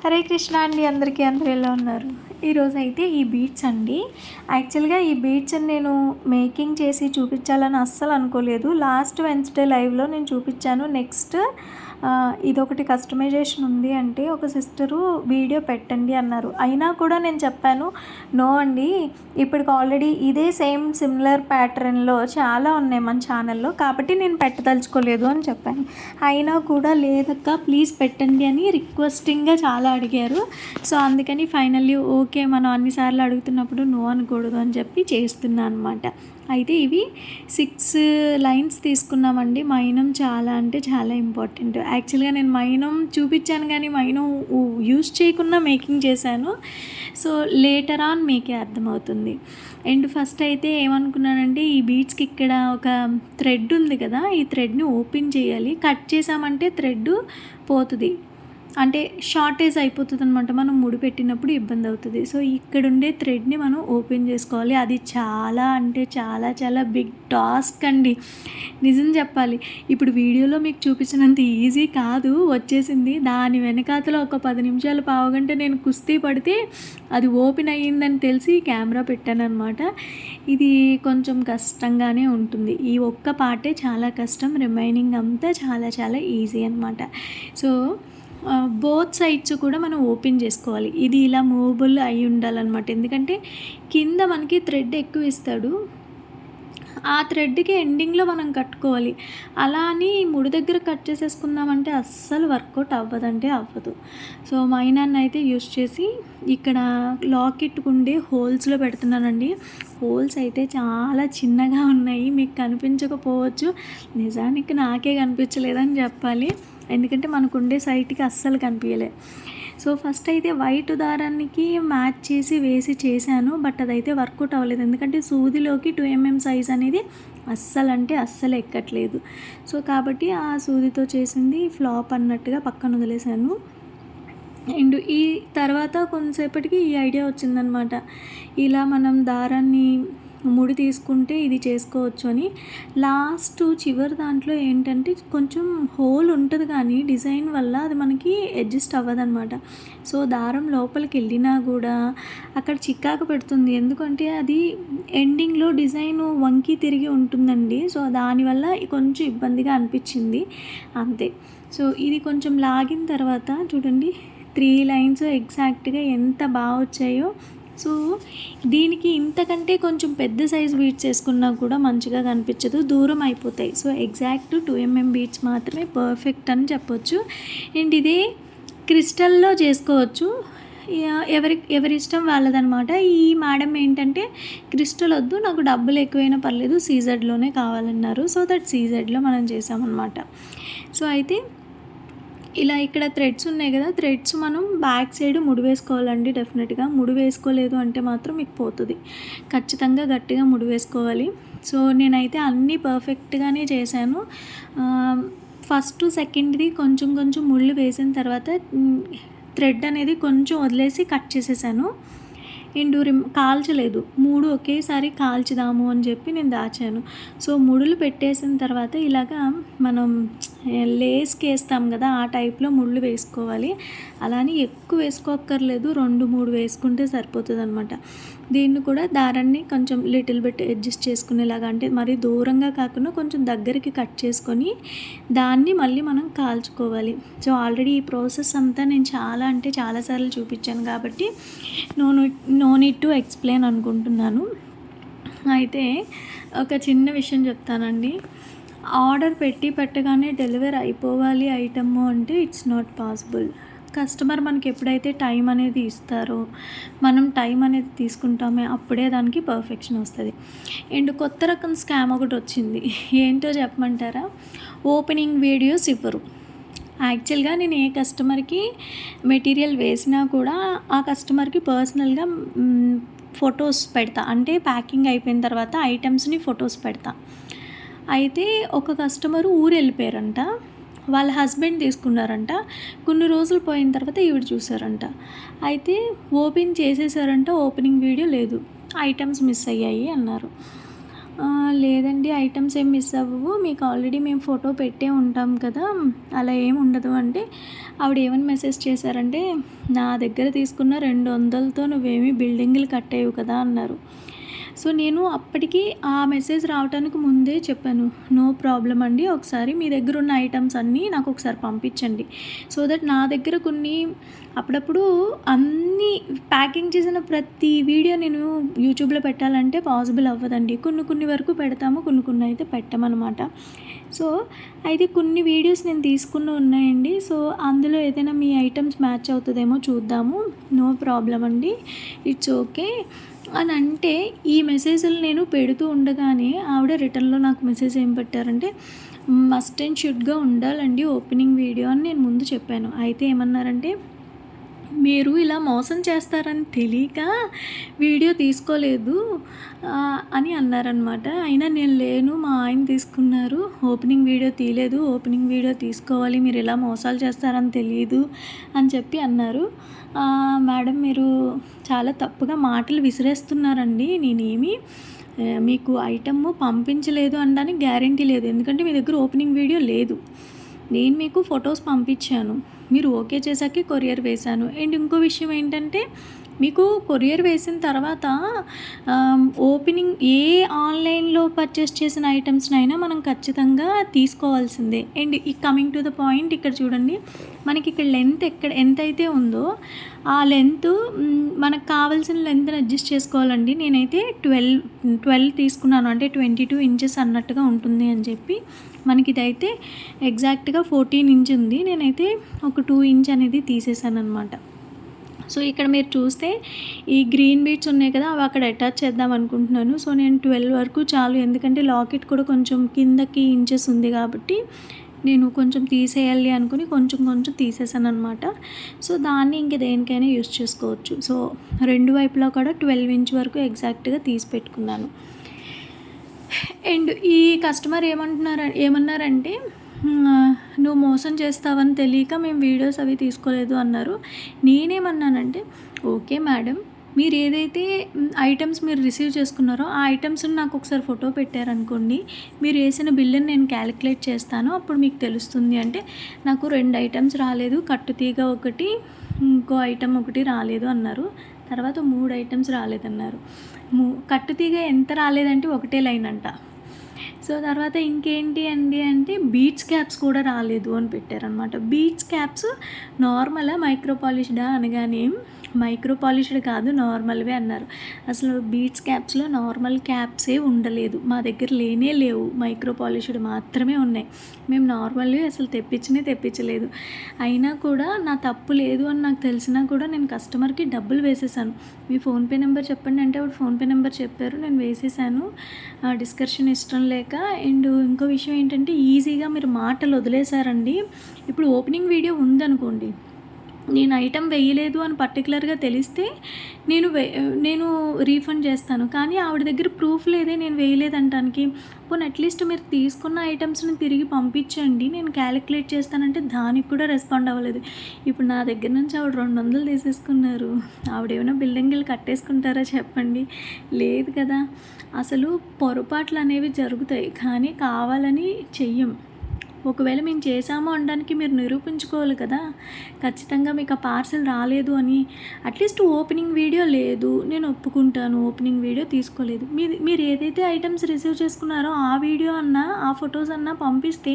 హరే కృష్ణ అండి అందరికీ అందరూ ఎలా ఉన్నారు? ఈరోజు అయితే ఈ బీట్స్ అండి. యాక్చువల్గా ఈ బీట్స్ నేను మేకింగ్ చేసి చూపించాలని అస్సలు అనుకోలేదు. లాస్ట్ వెన్స్డే లైవ్లో నేను చూపించాను. నెక్స్ట్ ఇదొకటి కస్టమైజేషన్ ఉంది అంటే ఒక సిస్టరు వీడియో పెట్టండి అన్నారు. అయినా కూడా నేను చెప్పాను నో అండి ఇప్పటికి ఆల్రెడీ ఇదే సేమ్ సిమిలర్ ప్యాటర్న్లో చాలా ఉన్నాయి మన ఛానల్లో కాబట్టి నేను పెట్టదలుచుకోలేదు అని చెప్పాను. అయినా కూడా లేదక్క ప్లీజ్ పెట్టండి అని రిక్వెస్టింగ్గా చాలా అడిగారు. సో అందుకని ఫైనల్లీ ఓకే మనం అన్నిసార్లు అడుగుతున్నప్పుడు నో అనకూడదు అని చెప్పి చేస్తున్నాను అనమాట అయితే ఇవి సిక్స్ లైన్స్ తీసుకున్నామండి. మైనం చాలా అంటే చాలా ఇంపార్టెంట్. యాక్చువల్గా నేను మైనం చూపించాను కానీ మైనం యూస్ చేయకుండా మేకింగ్ చేశాను. సో లేటర్ ఆన్ మీకే అర్థమవుతుంది. అండ్ ఫస్ట్ అయితే ఏమనుకున్నానంటే ఈ బీడ్స్కి ఇక్కడ ఒక థ్రెడ్ ఉంది కదా ఈ థ్రెడ్ని ఓపెన్ చేయాలి. కట్ చేసామంటే థ్రెడ్ పోతుంది. అంటే షార్టేజ్ అయిపోతుంది అనమాట మనం ముడి పెట్టినప్పుడు ఇబ్బంది అవుతుంది. సో ఇక్కడ ఉండే థ్రెడ్ని మనం ఓపెన్ చేసుకోవాలి. అది చాలా అంటే చాలా చాలా బిగ్ టాస్క్ అండి. నిజం చెప్పాలి. ఇప్పుడు వీడియోలో మీకు చూపించినంత ఈజీ కాదు. వచ్చేసింది. దాని వెనకాతలో ఒక పది నిమిషాలు పావుగంట నేను కుస్తీ పడితే అది ఓపెన్ అయ్యిందని తెలిసి కెమెరా పెట్టాను అనమాట ఇది కొంచెం కష్టంగానే ఉంటుంది. ఈ ఒక్క పార్టే చాలా కష్టం. రిమైనింగ్ అంతా చాలా చాలా ఈజీ అనమాట సో బోత్ సైడ్స్ కూడా మనం ఓపెన్ చేసుకోవాలి. ఇది ఇలా మూవబుల్ అయి ఉండాలన్నమాట. ఎందుకంటే కింద మనకి థ్రెడ్ ఎక్కువ ఇస్తాడు. ఆ థ్రెడ్కి ఎండింగ్లో మనం కట్టుకోవాలి. అలా అని ముడి దగ్గర కట్ చేసేసుకుందామంటే అస్సలు వర్కౌట్ అవ్వదంటే అవ్వదు. సో మైనాన్ని అయితే యూస్ చేసి ఇక్కడ లాకెట్టుకుండే హోల్స్లో పెడుతున్నానండి. హోల్స్ అయితే చాలా చిన్నగా ఉన్నాయి. మీకు కనిపించకపోవచ్చు. నిజానికి నాకే కనిపించలేదని చెప్పాలి. ఎందుకంటే మనకు ఉండే సైట్కి అస్సలు కనిపించలే. సో ఫస్ట్ అయితే వైట్ దారానికి మ్యాచ్ చేసి వేసి చేశాను బట్ అదైతే వర్కౌట్ అవ్వలేదు. ఎందుకంటే సూదిలోకి టూ ఎంఎం సైజ్ అనేది అస్సలు అంటే అస్సలు ఎక్కట్లేదు. సో కాబట్టి ఆ సూదితో చేసింది ఫ్లాప్ అన్నట్టుగా పక్కన వదిలేశాను. అండ్ ఈ తర్వాత కొంతసేపటికి ఈ ఐడియా వచ్చిందనమాట. ఇలా మనం దారాన్ని ముడి తీసుకుంటే ఇది చేసుకోవచ్చు అని. లాస్ట్ చివరి దాంట్లో ఏంటంటే కొంచెం హోల్ ఉంటుంది కానీ డిజైన్ వల్ల అది మనకి అడ్జస్ట్ అవ్వదనమాట సో దారం లోపలికి వెళ్ళినా కూడా అక్కడ చిక్కాకు పెడుతుంది. ఎందుకంటే అది ఎండింగ్లో డిజైన్ వంకి తిరిగి ఉంటుందండి. సో దానివల్ల కొంచెం ఇబ్బందిగా అనిపించింది. అంతే. సో ఇది కొంచెం లాగిన తర్వాత చూడండి త్రీ లైన్స్ ఎగ్జాక్ట్గా ఎంత బాగా వచ్చాయో సో దీనికి ఇంతకంటే కొంచెం పెద్ద సైజ్ బీట్స్ వేసుకున్నా కూడా మంచిగా కనిపించదు. దూరం అయిపోతాయి. So exact two mm beads మాత్రమే పర్ఫెక్ట్ అని చెప్పొచ్చు. అండ్ ఇదే క్రిస్టల్లో చేసుకోవచ్చు. ఎవరి ఎవరి ఇష్టం వాళ్ళదనమాట. ఈ మేడం ఏంటంటే క్రిస్టల్ వద్దు నాకు డబ్బులు ఎక్కువైనా పర్లేదు సీజెడ్లోనే కావాలన్నారు. సో దట్ సీజెడ్లో మనం చేసామన్నమాట. సో అయితే ఇలా ఇక్కడ థ్రెడ్స్ ఉన్నాయి కదా థ్రెడ్స్ మనం బ్యాక్ సైడ్ ముడి వేసుకోవాలండి డెఫినెట్గా ముడి వేసుకోలేదు అంటే మాత్రం మీకు పోతుంది. ఖచ్చితంగా గట్టిగా ముడి వేసుకోవాలి సో నేనైతే అన్నీ పర్ఫెక్ట్గానే చేశాను. ఫస్ట్ సెకండ్ది కొంచెం కొంచెం ముళ్ళు వేసిన తర్వాత థ్రెడ్ అనేది కొంచెం వదిలేసి కట్ చేసేసాను. అండ్ రిమ్ కాల్చలేదు. మూడు ఒకేసారి కాల్చుదాము అని చెప్పి నేను దాచాను. సో ముడులు పెట్టేసిన తర్వాత ఇలాగా మనం లేస్కి వేస్తాం కదా ఆ టైప్లో ముళ్ళు వేసుకోవాలి. అలానే ఎక్కువ వేసుకోక్కర్లేదు రెండు మూడు వేసుకుంటే సరిపోతుంది అనమాట దీన్ని కూడా దారాన్ని కొంచెం లిటిల్ బిట్ అడ్జస్ట్ చేసుకునేలాగా అంటే మరి దూరంగా కాకుండా కొంచెం దగ్గరికి కట్ చేసుకొని దాన్ని మళ్ళీ మనం కాల్చుకోవాలి. సో ఆల్రెడీ ఈ ప్రాసెస్ అంతా నేను చాలా అంటే చాలాసార్లు చూపించాను కాబట్టి no no need to explain అనుకుంటున్నాను. అయితే ఒక చిన్న విషయం చెప్తానండి. ఆర్డర్ పెట్టి పెట్టగానే డెలివరీ అయిపోవాలి ఐటమ్ అంటే ఇట్స్ నాట్ పాసిబుల్. కస్టమర్ మనకి ఎప్పుడైతే టైం అనేది ఇస్తారో మనం టైం అనేది తీసుకుంటామే అప్పుడే దానికి పర్ఫెక్షన్ వస్తుంది. అండ్ కొత్త రకం స్కామ్ ఒకటి వచ్చింది. ఏంటో చెప్పమంటారా? ఓపెనింగ్ వీడియోస్ ఇవ్వరు. యాక్చువల్గా నేను ఏ కస్టమర్కి మెటీరియల్ వేసినా కూడా ఆ కస్టమర్కి పర్సనల్గా ఫొటోస్ పెడతా. అంటే ప్యాకింగ్ అయిపోయిన తర్వాత ఐటమ్స్ని ఫొటోస్ పెడతా. అయితే ఒక కస్టమరు ఊరు వెళ్ళిపోయారంట వాళ్ళ హస్బెండ్ తీసుకున్నారంట. కొన్ని రోజులు పోయిన తర్వాత ఈవిడ చూసారంట అయితే ఓపెన్ చేసేసారంట ఓపెనింగ్ వీడియో లేదు. ఐటమ్స్ మిస్ అయ్యాయి అన్నారు. లేదండి ఐటమ్స్ ఏం మిస్ అవ్వవు. మీకు ఆల్రెడీ మేము ఫోటో పెట్టే ఉంటాం కదా. అలా ఏం ఉండదు అంటే ఆవిడ ఏమని మెసేజ్ చేశారంటే నా దగ్గర తీసుకున్న రెండు వందలతో నువ్వేమీ బిల్డింగ్లు కట్టేవు కదా అన్నారు. సో నేను అప్పటికి ఆ మెసేజ్ రావడానికి ముందే చెప్పాను నో ప్రాబ్లం అండి ఒకసారి మీ దగ్గర ఉన్న ఐటమ్స్ అన్నీ నాకు ఒకసారి పంపించండి. సో దట్ నా దగ్గర కొన్ని అప్పుడప్పుడు అన్నీ ప్యాకింగ్ చేసిన ప్రతి వీడియో నేను యూట్యూబ్లో పెట్టాలంటే పాసిబుల్ అవ్వదండి. కొన్ని కొన్ని వరకు పెడతాము కొన్ని కొన్ని అయితే పెట్టమన్నమాట. సో అయితే కొన్ని వీడియోస్ నేను తీసుకున్న ఉన్నాయండి. సో అందులో ఏదైనా మీ ఐటమ్స్ మ్యాచ్ అవుతుందేమో చూద్దాము. నో ప్రాబ్లం అండి. ఇట్స్ ఓకే అని అంటే ఈ మెసేజ్లు నేను పెడుతూ ఉండగానే ఆవిడ రిటర్న్లో నాకు మెసేజ్ ఏం పెట్టారంటే మస్ట్ అండ్ షుడ్గా ఉండాలండి ఓపెనింగ్ వీడియో అని నేను ముందు చెప్పాను. అయితే ఏమన్నారంటే మీరు ఇలా మోసం చేస్తారని తెలియక వీడియో తీసుకోలేదు అని అన్నారనమాట అయినా నేను లేను మా ఆయన తీసుకున్నారు. ఓపెనింగ్ వీడియో తీయలేదు ఓపెనింగ్ వీడియో తీసుకోవాలి మీరు ఇలా మోసాలు చేస్తారని తెలియదు అని చెప్పి అన్నారు. మేడం మీరు చాలా తప్పుగా మాటలు విసిరేస్తున్నారండి. నేనేమి మీకు ఐటమ్ పంపించలేదు అనడానికి గ్యారంటీ లేదు. ఎందుకంటే మీ దగ్గర ఓపెనింగ్ వీడియో లేదు. నేను మీకు ఫొటోస్ పంపించాను. మీరు ఓకే చేశాకే కొరియర్ వేశాను. అండ్ ఇంకో విషయం ఏంటంటే మీకు కొరియర్ వేసిన తర్వాత ఓపెనింగ్ ఏ ఆన్లైన్లో పర్చేస్ చేసిన ఐటమ్స్నైనా మనం ఖచ్చితంగా తీసుకోవాల్సిందే. అండ్ ఈ కమింగ్ టు ద పాయింట్ ఇక్కడ చూడండి. మనకి ఇక్కడ లెంత్ ఎక్కడ ఎంత అయితే ఉందో ఆ లెంత్ మనకు కావాల్సిన లెంత్ని అడ్జస్ట్ చేసుకోవాలండి. నేనైతే ట్వెల్వ్ ట్వెల్వ్ తీసుకున్నాను. అంటే ట్వంటీ టూ ఇంచెస్ అన్నట్టుగా ఉంటుంది అని చెప్పి. మనకి ఇదైతే ఎగ్జాక్ట్గా ఫోర్టీన్ ఇంచ్ ఉంది. నేనైతే ఒక టూ ఇంచ్ అనేది తీసేసాను అనమాట సో ఇక్కడ మీరు చూస్తే ఈ గ్రీన్ బీట్స్ ఉన్నాయి కదా అవి అక్కడ అటాచ్ చేద్దాం అనుకుంటున్నాను. సో నేను ట్వెల్వ్ వరకు చాలు. ఎందుకంటే లాకెట్ కూడా కొంచెం కిందకి ఇంచెస్ ఉంది కాబట్టి నేను కొంచెం తీసేయాలి అనుకుని కొంచెం కొంచెం తీసేసాను అనమాట సో దాన్ని ఇంక దేనికైనా యూస్ చేసుకోవచ్చు. సో రెండు వైపులా కూడా ట్వెల్వ్ ఇంచ్ వరకు ఎగ్జాక్ట్గా తీసి పెట్టుకున్నాను. అండ్ ఈ కస్టమర్ ఏమంటున్నారు ఏమన్నారంటే నువ్వు మోసం చేస్తావని తెలియక మేము వీడియోస్ అవి తీసుకోలేదు అన్నారు. నేనేమన్నానంటే ఓకే మేడం మీరు ఏదైతే ఐటమ్స్ మీరు రిసీవ్ చేసుకున్నారో ఆ ఐటమ్స్ని నాకు ఒకసారి ఫోటో పెట్టారనుకోండి మీరు వేసిన బిల్లుని నేను క్యాలిక్యులేట్ చేస్తాను అప్పుడు మీకు తెలుస్తుంది. అంటే నాకు రెండు ఐటమ్స్ రాలేదు కట్టుతీగ ఒకటి ఇంకో ఐటమ్ ఒకటి రాలేదు అన్నారు. తర్వాత మూడు ఐటమ్స్ రాలేదన్నారు. మూ కట్టుతీగ ఎంత రాలేదంటే ఒకటే లైన్ అంట. సో తర్వాత ఇంకేంటి అండి అంటే బీట్స్ క్యాప్స్ కూడా రాలేదు అని పెట్టారనమాట బీట్స్ క్యాప్స్ నార్మలా మైక్రో పాలిష్డా అనగానే మైక్రో పాలిష్డ్ కాదు నార్మల్వే అన్నారు. అసలు బీట్స్ క్యాప్స్లో నార్మల్ క్యాప్సే ఉండలేదు. మా దగ్గర లేనే లేవు. మైక్రో పాలిష్డ్ మాత్రమే ఉన్నాయి. మేము నార్మల్వి అసలు తెప్పించనే తెప్పించలేదు. అయినా కూడా నా తప్పు లేదు అని నాకు తెలిసినా కూడా నేను కస్టమర్కి డబ్బులు వేసేసాను. మీ ఫోన్పే నెంబర్ చెప్పండి అంటే వాడు ఫోన్పే నెంబర్ చెప్పారు. నేను వేసేసాను. డిస్కషన్ ఇష్టం లేక అండ్ ఇంకో విషయం ఏంటంటే ఈజీగా మీరు మాటలు వదిలేశారండి. ఇప్పుడు ఓపెనింగ్ వీడియో ఉందనుకోండి. నేను ఐటెం వేయలేదు అని పర్టికులర్గా తెలిస్తే నేను వే నేను రీఫండ్ చేస్తాను. కానీ ఆవిడ దగ్గర ప్రూఫ్ లేదే నేను వేయలేదంటానికి. పోనీ అట్లీస్ట్ మీరు తీసుకున్న ఐటమ్స్ని తిరిగి పంపించండి. నేను క్యాలిక్యులేట్ చేస్తానంటే దానికి కూడా రెస్పాండ్ అవ్వలేదు. ఇప్పుడు నా దగ్గర నుంచి ఆవిడ రెండు వందలు తీసేసుకున్నారు. ఆవిడ ఏమైనా బిల్డింగ్లు కట్టేసుకుంటారా చెప్పండి. లేదు కదా. అసలు పొరపాట్లు అనేవి జరుగుతాయి. కానీ కావాలని చెయ్యం. ఒకవేళ మేము చేసాము అనడానికి మీరు నిరూపించుకోవాలి కదా. ఖచ్చితంగా మీకు ఆ పార్సల్ రాలేదు అని. అట్లీస్ట్ ఓపెనింగ్ వీడియో లేదు. నేను ఒప్పుకుంటాను. ఓపెనింగ్ వీడియో తీసుకోలేదు. మీ మీరు ఏదైతే ఐటమ్స్ రిసీవ్ చేసుకున్నారో ఆ వీడియో అన్నా ఆ ఫొటోస్ అన్నా పంపిస్తే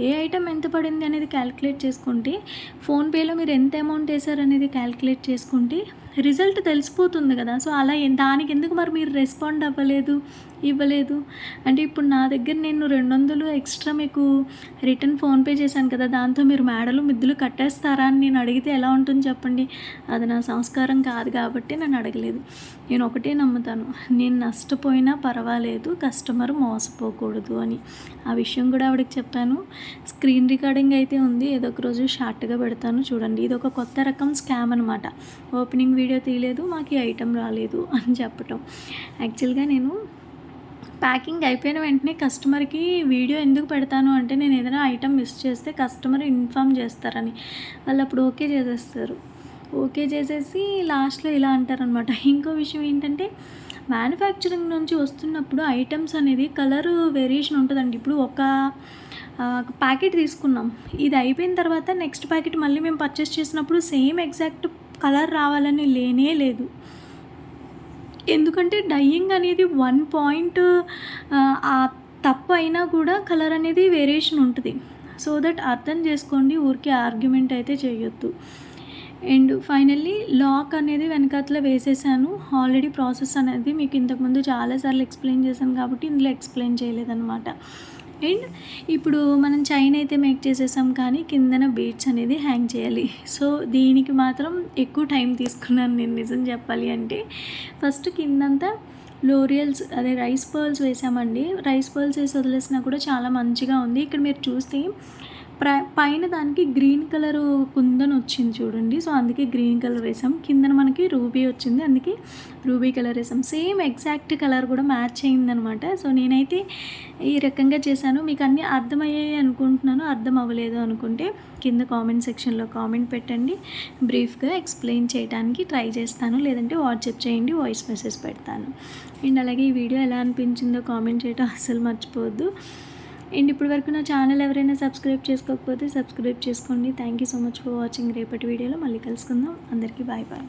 ఏ ఐటమ్ ఎంత పడింది అనేది క్యాలిక్యులేట్ చేసుకుంటే ఫోన్పేలో మీరు ఎంత అమౌంట్ వేశారనేది క్యాలిక్యులేట్ చేసుకుంటే రిజల్ట్ తెలిసిపోతుంది కదా. సో అలా దానికి ఎందుకు మరి మీరు రెస్పాండ్ అవ్వలేదు? ఇవ్వలేదు. అంటే ఇప్పుడు నా దగ్గర నేను రెండు వందలు ఎక్స్ట్రా మీకు రిటర్న్ ఫోన్పే చేశాను కదా దాంతో మీరు మేడలు మిద్దులు కట్టేస్తారా అని నేను అడిగితే ఎలా ఉంటుంది చెప్పండి? అది నా సంస్కారం కాదు కాబట్టి నన్ను అడగలేదు. నేను ఒకటే నమ్ముతాను నేను నష్టపోయినా పర్వాలేదు కస్టమర్ మోసపోకూడదు అని. ఆ విషయం కూడా ఆవిడకి చెప్పాను. స్క్రీన్ రికార్డింగ్ అయితే ఉంది ఏదో ఒక రోజు షార్ట్గా పెడతాను చూడండి. ఇది ఒక కొత్త రకం స్కామ్ అనమాట ఓపెనింగ్ వీడియో తీయలేదు మాకు ఈ ఐటెం రాలేదు అని చెప్పటం. యాక్చువల్గా నేను ప్యాకింగ్ అయిపోయిన వెంటనే కస్టమర్కి వీడియో ఎందుకు పెడతాను అంటే నేను ఏదైనా ఐటమ్ మిస్ చేస్తే కస్టమర్ ఇన్ఫామ్ చేస్తారని. వాళ్ళు అప్పుడు ఓకే చేసేస్తారు. ఓకే చేసేసి లాస్ట్లో ఇలా అంటారనమాట ఇంకో విషయం ఏంటంటే మ్యానుఫ్యాక్చరింగ్ నుంచి వస్తున్నప్పుడు ఐటమ్స్ అనేది కలర్ వేరియేషన్ ఉంటుందండి. ఇప్పుడు ఒక ఒక ప్యాకెట్ తీసుకున్నాం. ఇది అయిపోయిన తర్వాత నెక్స్ట్ ప్యాకెట్ మళ్ళీ మేము పర్చేస్ చేసినప్పుడు సేమ్ ఎగ్జాక్ట్ కలర్ రావాలని లేనే లేదు. ఎందుకంటే డైయింగ్ అనేది వన్ పాయింట్ ఆ తప్పు అయినా కూడా కలర్ అనేది వేరియేషన్ ఉంటుంది. సో దట్ అర్థం చేసుకోండి ఊరికే ఆర్గ్యుమెంట్ అయితే చేయొద్దు. అండ్ ఫైనల్లీ లాక్ అనేది వెనకాతల వేసేసాను. ఆల్రెడీ ప్రాసెస్ అనేది మీకు ఇంతకుముందు చాలాసార్లు ఎక్స్ప్లెయిన్ చేశాను కాబట్టి ఇందులో ఎక్స్ప్లెయిన్ చేయలేదన్నమాట. అండ్ ఇప్పుడు మనం చైన్ అయితే మేక్ చేసేసాం కానీ కిందన బీడ్స్ అనేది హ్యాంగ్ చేయాలి. సో దీనికి మాత్రం ఎక్కువ టైం తీసుకున్నాను నేను నిజం చెప్పాలి అంటే. ఫస్ట్ కిందంతా లోరియల్స్ అదే రైస్ పర్ల్స్ వేసామండి. రైస్ పర్ల్స్ వేసి వదిలేసినా కూడా చాలా మంచిగా ఉంది. ఇక్కడ మీరు చూస్తే పైన దానికి గ్రీన్ కలర్ కుందన్ వచ్చింది చూడండి. సో అందుకే గ్రీన్ కలర్ వేసాం. కిందన మనకి రూబీ వచ్చింది. అందుకే రూబీ కలర్ వేసాం. సేమ్ ఎగ్జాక్ట్ కలర్ కూడా మ్యాచ్ అయిందనమాట. సో నేనైతే ఈ రకంగా చేశాను. మీకు అన్నీ అర్థమయ్యాయి అనుకుంటున్నాను. అర్థం అవ్వలేదు అనుకుంటే కింద కామెంట్ సెక్షన్లో కామెంట్ పెట్టండి. బ్రీఫ్గా ఎక్స్ప్లెయిన్ చేయడానికి ట్రై చేస్తాను. లేదంటే వాట్సాప్ చేయండి వాయిస్ మెసేజ్ పెడతాను. అండ్ అలాగే ఈ వీడియో ఎలా అనిపించిందో కామెంట్ చేయడం అస్సలు మర్చిపోవద్దు. అండ్ ఇప్పటి వరకు నా ఛానల్ ఎవరైనా సబ్స్క్రైబ్ చేసుకోకపోతే సబ్స్క్రైబ్ చేసుకోండి. Thank you so much for watching రేపటి వీడియోలో మళ్ళీ కలుసుకుందాం. అందరికీ బాయ్ బాయ్